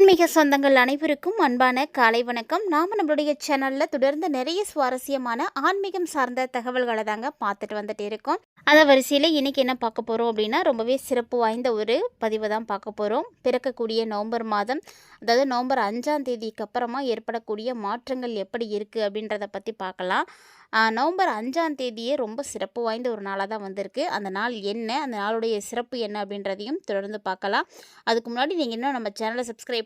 ஆன்மீக சொந்தங்கள் அனைவருக்கும் அன்பான காலை வணக்கம். நாம் நம்மளுடைய சேனலில் தொடர்ந்து நிறைய சுவாரஸ்யமான ஆன்மீகம் சார்ந்த தகவல்களை தாங்க பார்த்துட்டு வந்துட்டு இருக்கோம். அந்த வரிசையில் இன்றைக்கி என்ன பார்க்க போகிறோம் அப்படின்னா ரொம்பவே சிறப்பு வாய்ந்த ஒரு பதிவை தான் பார்க்க போகிறோம் பிறக்கக்கூடிய நவம்பர் மாதம் அதாவது நவம்பர் அஞ்சாம் தேதிக்கு அப்புறமா ஏற்படக்கூடிய மாற்றங்கள் எப்படி இருக்குது அப்படின்றத பற்றி பார்க்கலாம். நவம்பர் அஞ்சாம் தேதியே ரொம்ப சிறப்பு வாய்ந்த ஒரு நாளாக தான் வந்திருக்கு. அந்த நாள் என்ன அந்த நாளுடைய சிறப்பு என்ன அப்படின்றதையும் தொடர்ந்து பார்க்கலாம். அதுக்கு முன்னாடி நீங்கள் இன்னும் நம்ம சேனலை சப்ஸ்கிரைப்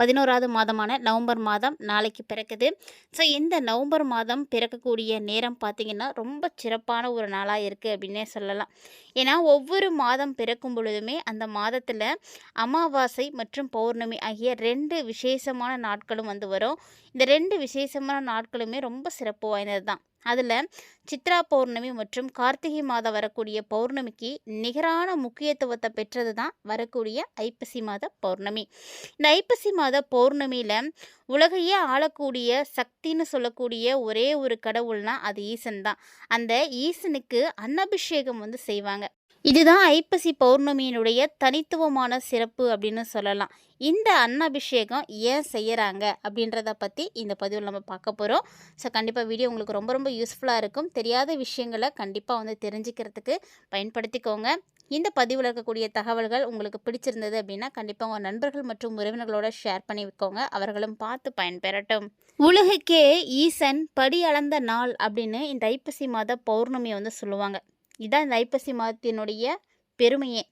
பதினோராவது மாதமான நவம்பர் மாதம் நாளைக்கு பிறக்குது. ஸோ இந்த நவம்பர் மாதம் பிறக்கக்கூடிய நேரம் பார்த்திங்கன்னா ரொம்ப சிறப்பான ஒரு நாளாக இருக்குது அப்படின்னே சொல்லலாம். ஏன்னா ஒவ்வொரு மாதம் பிறக்கும் பொழுதுமே அந்த மாதத்தில் அமாவாசை மற்றும் பௌர்ணமி ஆகிய ரெண்டு விசேஷமான நாட்களும் வந்து வரும். இந்த ரெண்டு விசேஷமான நாட்களுமே ரொம்ப சிறப்பு வாய்ந்தது தான் அதில் சித்ரா பௌர்ணமி மற்றும் கார்த்திகை மாதம் வரக்கூடிய பௌர்ணமிக்கு நிகரான முக்கியத்துவத்தை பெற்றது தான் வரக்கூடிய ஐப்பசி மாத பௌர்ணமி. இந்த ஐப்பசி மாத பௌர்ணமியில் உலகையே ஆளக்கூடிய சக்தின்னு சொல்லக்கூடிய ஒரே ஒரு கடவுள்னா அது ஈசன் தான். அந்த ஈசனுக்கு அன்னபிஷேகம் வந்து செய்வாங்க. இதுதான் ஐப்பசி பௌர்ணமியினுடைய தனித்துவமான சிறப்பு அப்படின்னு சொல்லலாம். இந்த அன்னாபிஷேகம் ஏன் செய்கிறாங்க அப்படின்றத பற்றி இந்த பதிவில் நம்ம பார்க்க போகிறோம் ஸோ கண்டிப்பாக வீடியோ உங்களுக்கு ரொம்ப ரொம்ப யூஸ்ஃபுல்லாக இருக்கும். தெரியாத விஷயங்களை கண்டிப்பாக வந்து தெரிஞ்சுக்கிறதுக்கு பயன்படுத்திக்கோங்க. இந்த பதிவில் இருக்கக்கூடிய தகவல்கள் உங்களுக்கு பிடிச்சிருந்தது அப்படின்னா கண்டிப்பாக உங்கள் நண்பர்கள் மற்றும் உறவினர்களோட ஷேர் பண்ணி வைக்கோங்க அவர்களும் பார்த்து பயன்பெறட்டும். உலகுக்கே ஈசன் படி அளந்த நாள் அப்படின்னு இந்த ஐப்பசி மாத பௌர்ணமியை வந்து சொல்லுவாங்க. இதுதான் இந்த ஐப்பசி மாதத்தினுடைய பெருமையே.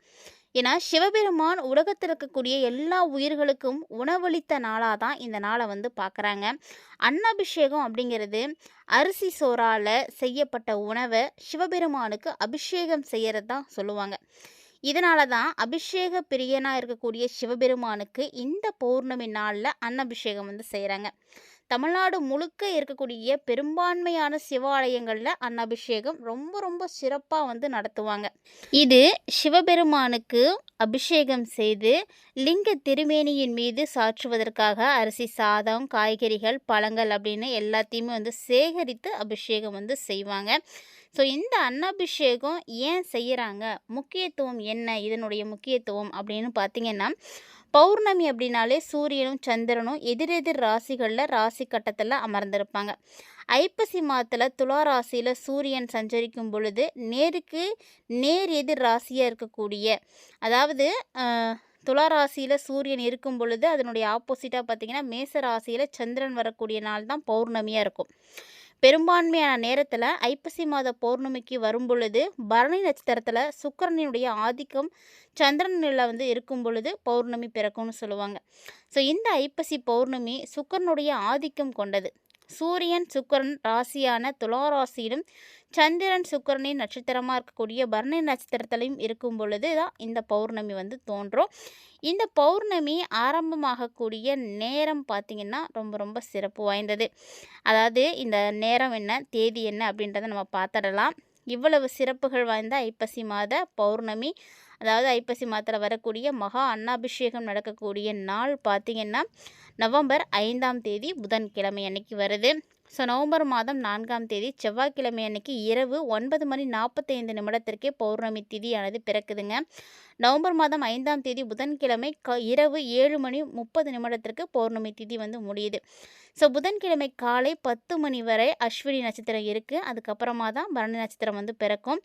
ஏன்னா சிவபெருமான் உலகத்தில் இருக்கக்கூடிய எல்லா உயிர்களுக்கும் உணவளித்த நாளாக தான் இந்த நாளை வந்து பார்க்குறாங்க. அன்னபிஷேகம் அப்படிங்கிறது அரிசி சோறால் செய்யப்பட்ட உணவை சிவபெருமானுக்கு அபிஷேகம் செய்கிறது தான் சொல்லுவாங்க. இதனால தான் அபிஷேக பிரியனாக இருக்கக்கூடிய சிவபெருமானுக்கு இந்த பௌர்ணமி நாளில் அன்னபிஷேகம் வந்து செய்கிறாங்க தமிழ்நாடு முழுக்க இருக்கக்கூடிய பெரும்பான்மையான சிவாலயங்களில் அன்னபிஷேகம் ரொம்ப ரொம்ப சிறப்பாக வந்து நடத்துவாங்க. இது சிவபெருமானுக்கு அபிஷேகம் செய்து லிங்க திருமேனியின் மீது சாற்றுவதற்காக அரிசி சாதம் காய்கறிகள் பழங்கள் அப்படின்னு எல்லாத்தையுமே வந்து சேகரித்து அபிஷேகம் வந்து செய்வாங்க. ஸோ இந்த அன்னாபிஷேகம் ஏன் செய்கிறாங்க முக்கியத்துவம் என்ன? இதனுடைய முக்கியத்துவம் அப்படின்னு பார்த்தீங்கன்னா பௌர்ணமி அப்படின்னாலே சூரியனும் சந்திரனும் எதிரெதிர் ராசிகளில் ராசி கட்டத்தில் அமர்ந்திருப்பாங்க. ஐப்பசி மாதத்தில் துலா ராசியில் சூரியன் சஞ்சரிக்கும் பொழுது நேருக்கு நேர் எதிர் ராசியாக இருக்கக்கூடிய அதாவது துலா ராசியில் சூரியன் இருக்கும் பொழுது அதனுடைய ஆப்போசிட்டாக பார்த்திங்கன்னா மேச ராசியில் சந்திரன் வரக்கூடிய நாள் தான் பௌர்ணமியாக இருக்கும். பெரும்பான்மையான நேரத்தில் ஐப்பசி மாத பௌர்ணமிக்கு வரும் பொழுது பரணி நட்சத்திரத்தில் சுக்கரனினுடைய ஆதிக்கம் சந்திரனில் வந்து இருக்கும் பொழுது பௌர்ணமி பிறக்கும்னு சொல்லுவாங்க. ஸோ இந்த ஐப்பசி பௌர்ணமி சுக்கரனுடைய ஆதிக்கம் கொண்டது. சூரியன் சுக்கரன் ராசியான துலா ராசியிலும் சந்திரன் சுக்கரனின் நட்சத்திரமாக இருக்கக்கூடிய பரணி நட்சத்திரத்திலையும் இருக்கும் பொழுது தான் இந்த பௌர்ணமி வந்து தோன்றும். இந்த பௌர்ணமி ஆரம்பமாகக்கூடிய நேரம் பார்த்திங்கன்னா ரொம்ப ரொம்ப சிறப்பு வாய்ந்தது. அதாவது இந்த நேரம் என்ன தேதி என்ன அப்படின்றத நம்ம பார்த்துடலாம். இவ்வளவு சிறப்புகள் வாய்ந்த ஐப்பசி மாத பௌர்ணமி அதாவது ஐப்பசி மாதத்தில் வரக்கூடிய மகா அன்னாபிஷேகம் நடக்கக்கூடிய நாள் பார்த்திங்கன்னா நவம்பர் ஐந்தாம் தேதி புதன்கிழமை அன்னைக்கு வருது. ஸோ நவம்பர் மாதம் நான்காம் தேதி செவ்வாய்க்கிழமை அன்னைக்கு இரவு ஒன்பது மணி நாற்பத்தைந்து நிமிடத்திற்கே பௌர்ணமி திதியானது பிறக்குதுங்க. நவம்பர் மாதம் ஐந்தாம் தேதி புதன்கிழமை க இரவு ஏழு மணி முப்பது நிமிடத்திற்கு பௌர்ணமி திதி வந்து முடியுது. ஸோ புதன்கிழமை காலை பத்து மணி வரை அஸ்வினி நட்சத்திரம் இருக்குது அதுக்கப்புறமா தான் பரணி நட்சத்திரம் வந்து பிறக்கும்.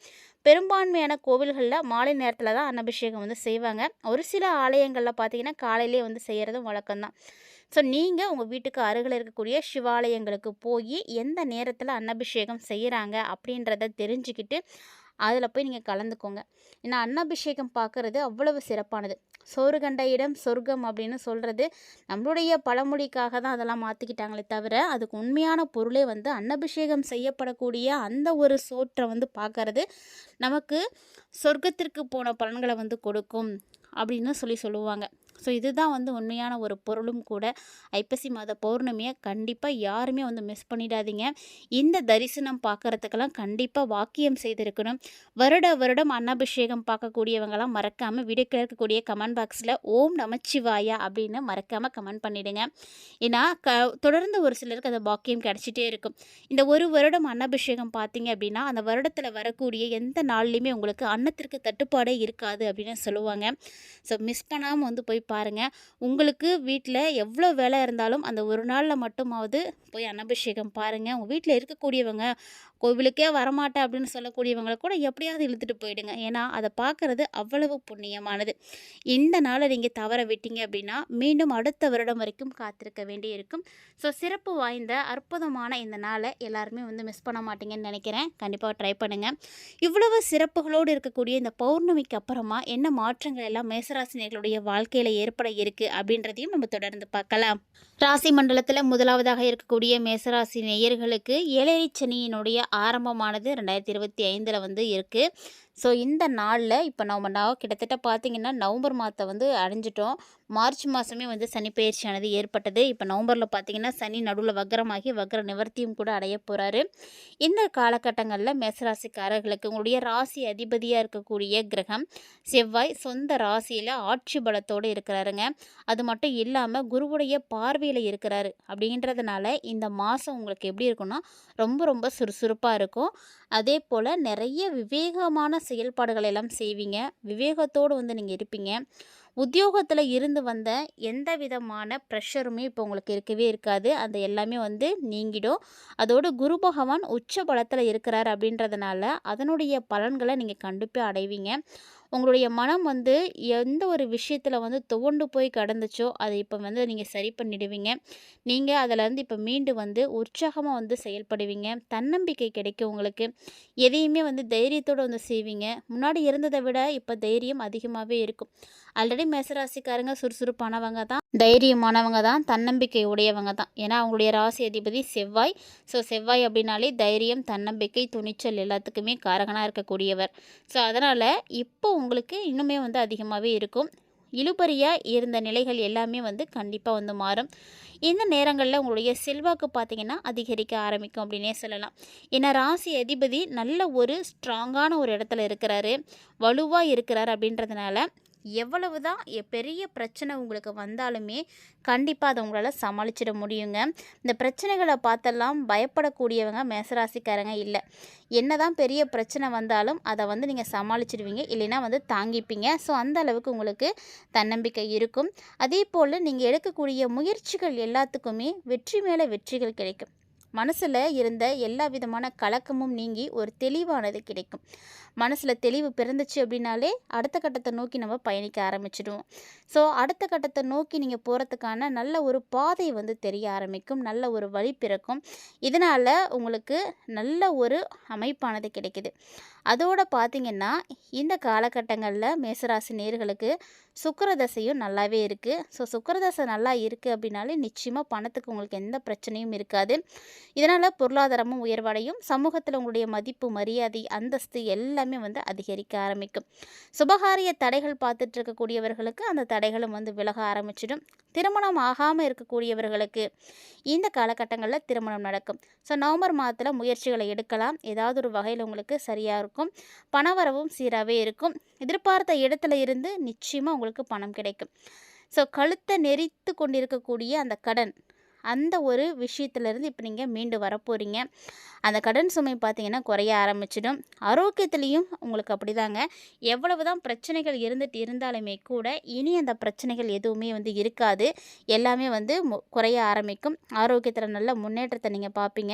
பெரும்பான்மையான கோவில்களில் மாலை நேரத்தில் தான் அன்னபிஷேகம் வந்து செய்வாங்க. ஒரு சில ஆலயங்களில் பார்த்திங்கன்னா காலையிலே வந்து செய்கிறதும் வழக்கம்தான். ஸோ நீங்கள் உங்கள் வீட்டுக்கு அருகில் இருக்கக்கூடிய சிவாலயங்களுக்கு போய் எந்த நேரத்தில் அன்னபிஷேகம் செய்கிறாங்க அப்படின்றத தெரிஞ்சுக்கிட்டு அதில் போய் நீங்கள் கலந்துக்கோங்க. ஏன்னா அன்னபிஷேகம் பார்க்குறது அவ்வளவு சிறப்பானது. சோறு கண்ட இடம் சொர்க்கம் அப்படின்னு சொல்கிறது நம்மளுடைய பழமொழிக்காக தான் அதெல்லாம் மாற்றிக்கிட்டாங்களே தவிர அதுக்கு உண்மையான பொருளே வந்து அன்னபிஷேகம் செய்யப்படக்கூடிய அந்த ஒரு சோற்றை வந்து பார்க்கறது நமக்கு சொர்க்கத்திற்கு போன பலன்களை வந்து கொடுக்கும் அப்படின்னு சொல்லி சொல்லுவாங்க. ஸோ இதுதான் வந்து உண்மையான ஒரு பொருளும் கூட. ஐப்பசி மாத பௌர்ணமியை கண்டிப்பாக யாருமே வந்து மிஸ் பண்ணிடாதீங்க. இந்த தரிசனம் பார்க்குறதுக்கெல்லாம் கண்டிப்பாக வாக்கியம் செய்திருக்கணும். வருட வருடம் அன்னாபிஷேகம் பார்க்கக்கூடியவங்களாம் மறக்காமல் வீடியோ இருக்கக்கூடிய கமெண்ட் பாக்ஸில் ஓம் நமச்சிவாயா அப்படின்னு மறக்காமல் கமெண்ட் பண்ணிவிடுங்க ஏன்னா க தொடர்ந்து ஒரு சிலருக்கு அந்த வாக்கியம் கிடச்சிட்டே இருக்கும். இந்த ஒரு வருடம் அன்னாபிஷேகம் பார்த்தீங்க அப்படின்னா அந்த வருடத்தில் வரக்கூடிய எந்த நாள்லையுமே உங்களுக்கு அன்னத்திற்கு தட்டுப்பாடே இருக்காது அப்படின்னு சொல்லுவாங்க. ஸோ மிஸ் பண்ணாமல் வந்து போய் பாருங்கள் உங்களுக்கு வீட்டில் எவ்வளோ வேலை இருந்தாலும் அந்த ஒரு நாளில் மட்டுமாவது போய் அன்னபிஷேகம் பாருங்கள் உங்கள் வீட்டில் இருக்கக்கூடியவங்க கோவிலுக்கே வரமாட்டேன் அப்படின்னு சொல்லக்கூடியவங்களை கூட எப்படியாவது இழுத்துட்டு போயிடுங்க. ஏன்னா அதை பார்க்குறது அவ்வளவு புண்ணியமானது. இந்த நாளை நீங்கள் தவற விட்டீங்க அப்படின்னா மீண்டும் அடுத்த வருடம் வரைக்கும் காத்திருக்க வேண்டி இருக்கும். ஸோ சிறப்பு வாய்ந்த அற்புதமான இந்த நாளை எல்லாருமே வந்து மிஸ் பண்ண மாட்டீங்கன்னு நினைக்கிறேன். கண்டிப்பாக ட்ரை பண்ணுங்கள் இவ்வளவு சிறப்புகளோடு இருக்கக்கூடிய இந்த பௌர்ணமிக்கு அப்புறமா என்ன மாற்றங்கள் எல்லாம் மேசராசினியர்களுடைய வாழ்க்கையில் ஏற்பட இருக்குது அப்படின்றதையும் நம்ம தொடர்ந்து பார்க்கலாம். ராசி மண்டலத்தில் முதலாவதாக இருக்கக்கூடிய மேசராசி நேயர்களுக்கு ஏழரை சனியினுடைய ஆரம்பமானது ரெண்டாயிரத்தி இருபத்தி ஐந்தில் வந்து இருக்குது ஸோ இந்த நாளில் இப்போ நம்ம நான் கிட்டத்தட்ட பார்த்திங்கன்னா நவம்பர் மாதத்தை வந்து அடைஞ்சிட்டோம். மார்ச் மாதமே வந்து சனி பயிற்சியானது ஏற்பட்டது. இப்போ நவம்பரில் பார்த்திங்கன்னா சனி நடுவில் வக்கரமாகி வக்கர நிவர்த்தியும் கூட அடைய போகிறாரு இந்த காலகட்டங்களில் மேசராசிக்காரர்களுக்கு உங்களுடைய ராசி அதிபதியாக இருக்கக்கூடிய கிரகம் செவ்வாய் சொந்த ராசியில் ஆட்சி பலத்தோடு இருக்கிறாருங்க. அது மட்டும் இல்லாமல் குருவுடைய பார்வையில் இருக்கிறாரு. அப்படின்றதுனால இந்த மாதம் உங்களுக்கு எப்படி இருக்குன்னா ரொம்ப ரொம்ப சுறுசுறுப்பாக இருக்கும். அதே போல் நிறைய விவேகமான செயல்பாடுகள் எல்லாம் செய்வீங்க. விவேகத்தோடு வந்து நீங்கள் இருப்பீங்க. உத்தியோகத்தில் இருந்து வந்த எந்த விதமான ப்ரெஷருமே இப்போ உங்களுக்கு இருக்கவே இருக்காது. அந்த எல்லாமே வந்து நீங்கிடும். அதோடு குரு பகவான் உச்ச பலத்தில் இருக்கிறார் அப்படின்றதுனால அதனுடைய பலன்களை நீங்கள் கண்டிப்பாக அடைவீங்க. உங்களுடைய மனம் வந்து எந்த ஒரு விஷயத்தில் வந்து துவண்டு போய் கடந்துச்சோ அதை இப்போ வந்து நீங்கள் சரி பண்ணிடுவீங்க. நீங்கள் அதிலேருந்து இப்போ மீண்டு வந்து உற்சாகமாக வந்து செயல்படுவீங்க. தன்னம்பிக்கை கிடைக்கும் உங்களுக்கு. எதையுமே வந்து தைரியத்தோடு வந்து செய்வீங்க. முன்னாடி இருந்ததை விட இப்போ தைரியம் அதிகமாகவே இருக்கும். ஆல்ரெடி மேசராசிக்காரங்க சுறுசுறுப்பானவங்க தான். தைரியமானவங்க தான் தன்னம்பிக்கை உடையவங்க தான். ஏன்னா அவங்களுடைய ராசி அதிபதி செவ்வாய். ஸோ செவ்வாய் அப்படின்னாலே தைரியம் தன்னம்பிக்கை துணிச்சல் எல்லாத்துக்குமே காரகனாக இருக்கக்கூடியவர். ஸோ அதனால் இப்போ உங்களுக்கு இன்னுமே வந்து அதிகமாகவே இருக்கும். இழுபறியாக இருந்த நிலைகள் எல்லாமே வந்து கண்டிப்பாக வந்து மாறும். இந்த நேரங்களில் உங்களுடைய செல்வாக்கு பார்த்திங்கன்னா அதிகரிக்க ஆரம்பிக்கும் அப்படின்னே சொல்லலாம். ஏன்னா ராசி அதிபதி நல்ல ஒரு ஸ்ட்ராங்கான ஒரு இடத்துல இருக்கிறாரு. வலுவாக இருக்கிறார் அப்படின்றதுனால எவ்வளவு தான் பெரிய பிரச்சனை உங்களுக்கு வந்தாலுமே கண்டிப்பாக அதை உங்களால் சமாளிச்சிட முடியுங்க. இந்த பிரச்சனைகளை பார்த்தெல்லாம் பயப்படக்கூடியவங்க மேசராசிக்காரங்க இல்லை. என்ன தான் பெரிய பிரச்சனை வந்தாலும் அதை வந்து நீங்கள் சமாளிச்சிடுவீங்க இல்லைன்னா வந்து தாங்கிப்பீங்க. ஸோ அந்த அளவுக்கு உங்களுக்கு தன்னம்பிக்கை இருக்கும். அதே போல் நீங்கள் எடுக்கக்கூடிய முயற்சிகள் எல்லாத்துக்குமே வெற்றி மேலே வெற்றிகள் கிடைக்கும். மனசில் இருந்த எல்லா விதமான கலக்கமும் நீங்கி ஒரு தெளிவானது கிடைக்கும். மனசில் தெளிவு பிறந்துச்சு அப்படின்னாலே அடுத்த கட்டத்தை நோக்கி நம்ம பயணிக்க ஆரம்பிச்சிடுவோம். ஸோ அடுத்த கட்டத்தை நோக்கி நீங்கள் போகிறதுக்கான நல்ல ஒரு பாதை வந்து தெரிய ஆரம்பிக்கும். நல்ல ஒரு வழி பிறக்கும். இதனால் உங்களுக்கு நல்ல ஒரு அமைப்பானது கிடைக்குது. அதோடு பார்த்திங்கன்னா இந்த காலகட்டங்களில் மேசராசி நேர்களுக்கு சுக்கரதசையும் நல்லாவே இருக்குது ஸோ சுக்கரதசை நல்லா இருக்குது அப்படின்னாலே நிச்சயமாக பணத்துக்கு உங்களுக்கு எந்த பிரச்சனையும் இருக்காது. இதனால் பொருளாதாரமும் உயர்வடையும். சமூகத்தில் உங்களுடைய மதிப்பு மரியாதை அந்தஸ்து எல்லாமே வந்து அதிகரிக்க ஆரம்பிக்கும். சுபகாரிய தடைகள் பார்த்துட்டு இருக்கக்கூடியவர்களுக்கு அந்த தடைகளும் வந்து விலக ஆரம்பிச்சிடும். திருமணம் ஆகாமல் இருக்கக்கூடியவர்களுக்கு இந்த காலகட்டங்களில் திருமணம் நடக்கும். ஸோ நவம்பர் மாதத்தில் முயற்சிகளை எடுக்கலாம். ஏதாவது ஒரு வகையில் உங்களுக்கு சரியாக இருக்கும். பணவரவும் சீராகவே இருக்கும். எதிர்பார்த்த இடத்துல இருந்து நிச்சயமாக உங்களுக்கு பணம் கிடைக்கும். ஸோ கழுத்தை நெறித்து கொண்டிருக்கக்கூடிய அந்த கடன் அந்த ஒரு விஷயத்துலேருந்து இப்போ நீங்கள் மீண்டு வரப்போகிறீங்க அந்த கடன் சுமை பார்த்திங்கன்னா குறைய ஆரம்பிச்சிடும். ஆரோக்கியத்துலேயும் உங்களுக்கு அப்படி தாங்க எவ்வளவு தான் பிரச்சனைகள் இருந்துட்டு இருந்தாலுமே கூட இனி அந்த பிரச்சனைகள் எதுவுமே வந்து இருக்காது. எல்லாமே வந்து குறைய ஆரம்பிக்கும். ஆரோக்கியத்தில் நல்ல முன்னேற்றத்தை நீங்கள் பார்ப்பீங்க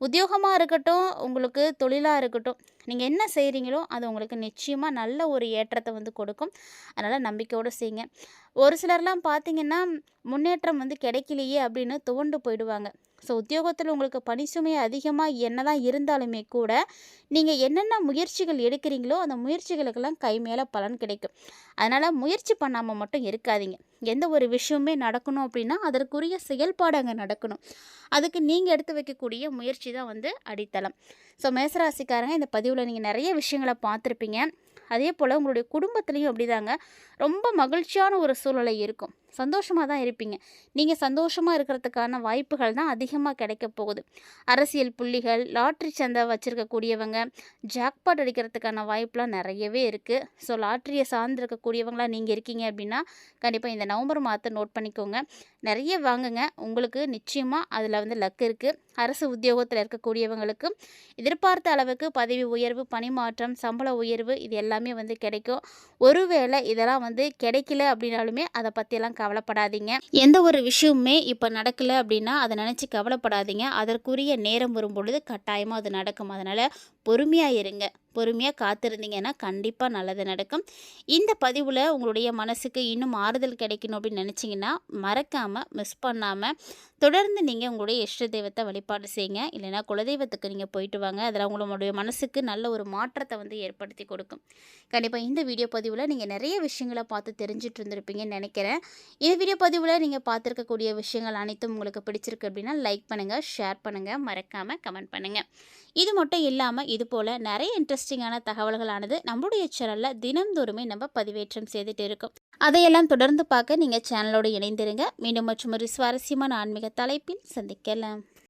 உத்தியோகமாக இருக்கட்டும் உங்களுக்கு தொழிலாக இருக்கட்டும் நீங்கள் என்ன செய்கிறீங்களோ அது உங்களுக்கு நிச்சயமாக நல்ல ஒரு ஏற்றத்தை வந்து கொடுக்கும். அதனால் நம்பிக்கையோடு செய்யுங்க ஒரு சிலர்லாம் பார்த்திங்கன்னா முன்னேற்றம் வந்து கிடைக்கலையே அப்படின்னு துவண்டு போயிடுவாங்க. ஸோ உத்தியோகத்தில் உங்களுக்கு பணி சுமை அதிகமாக என்னதான் இருந்தாலுமே கூட நீங்கள் என்னென்ன முயற்சிகள் எடுக்கிறீங்களோ அந்த முயற்சிகளுக்கெல்லாம் கை மேலே பலன் கிடைக்கும். அதனால் முயற்சி பண்ணாமல் மட்டும் இருக்காதீங்க. எந்த ஒரு விஷயமுமே நடக்கணும் அப்படின்னா அதற்குரிய செயல்பாடு அங்கே நடக்கணும். அதுக்கு நீங்கள் எடுத்து வைக்கக்கூடிய முயற்சி தான் வந்து அடித்தளம். ஸோ மேசராசிக்காரங்க இந்த பதிவில் நீங்கள் நிறைய விஷயங்களை பார்த்துருப்பீங்க. அதே போல் உங்களுடைய குடும்பத்துலேயும் அப்படிதாங்க. ரொம்ப மகிழ்ச்சியான ஒரு சூழ்நிலை இருக்கும். சந்தோஷமாக தான் இருப்பீங்க. நீங்கள் சந்தோஷமாக இருக்கிறதுக்கான வாய்ப்புகள் தான் அதிகமாக கிடைக்க போகுது. அரசியல் புள்ளிகள் லாட்ரி சந்தை வச்சுருக்கக்கூடியவங்க ஜாக்பாட் அடிக்கிறதுக்கான வாய்ப்புலாம் நிறையவே இருக்குது ஸோ லாட்ரியை சார்ந்திருக்கக்கூடியவங்களாம் நீங்கள் இருக்கீங்க அப்படின்னா கண்டிப்பாக இந்த நவம்பர் மாதத்தை நோட் பண்ணிக்கோங்க. நிறைய வாங்குங்க. உங்களுக்கு நிச்சயமாக அதில் வந்து லக் இருக்குது அரசு உத்தியோகத்தில் இருக்கக்கூடியவங்களுக்கு எதிர்பார்த்த அளவுக்கு பதவி உயர்வு பணிமாற்றம் சம்பள உயர்வு இது எல்லாமே வந்து கிடைக்கும். ஒருவேளை இதெல்லாம் வந்து கிடைக்கல அப்படின்னாலுமே அதை பற்றியெல்லாம் கவலைப்படாதீங்க. எந்த ஒரு விஷயமுமே இப்போ நடக்கலை அப்படின்னா அதை நினச்சி கவலைப்படாதீங்க. அதற்குரிய நேரம் வரும் பொழுது கட்டாயமாக அது நடக்கும். அதனால் பொறுமையாக இருங்க. பொறுமையாக காத்திருந்தீங்கன்னா கண்டிப்பாக நல்லது நடக்கும். இந்த பதிவில் உங்களுடைய மனசுக்கு இன்னும் ஆறுதல் கிடைக்கணும் அப்படின்னு நினச்சிங்கன்னா மறக்காமல் மிஸ் பண்ணாமல் தொடர்ந்து நீங்கள் உங்களுடைய இஷ்ட தெய்வத்தை வழிபாடு செய்யுங்க. இல்லைன்னா குலதெய்வத்துக்கு நீங்கள் போயிட்டு வாங்க. அதில் உங்களுடைய மனசுக்கு நல்ல ஒரு மாற்றத்தை வந்து ஏற்படுத்தி கொடுக்கும். கண்டிப்பாக இந்த வீடியோ பதிவில் நீங்கள் நிறைய விஷயங்களை பார்த்து தெரிஞ்சிட்டு இருந்திருப்பீங்கன்னு நினைக்கிறேன். இந்த வீடியோ பதிவில் நீங்கள் பார்த்துருக்கக்கூடிய விஷயங்கள் அனைத்தும் உங்களுக்கு பிடிச்சிருக்கு அப்படின்னா லைக் பண்ணுங்கள் ஷேர் பண்ணுங்கள் மறக்காமல் கமெண்ட் பண்ணுங்கள் இது மட்டும் இல்லாமல் இது போல் நிறைய இன்ட்ரெஸ்டிங்கான தகவல்களானது நம்மளுடைய சேனலில் தினந்தோறுமே நம்ம பதிவேற்றம் செய்துட்டு இருக்கோம். அதையெல்லாம் தொடர்ந்து பார்க்க நீங்கள் சேனலோடு இணைந்திருங்க. மீண்டும் மற்றும் ஒரு சுவாரஸ்யமான ஆன்மீக தலைப்பில் சந்திக்கலாம்.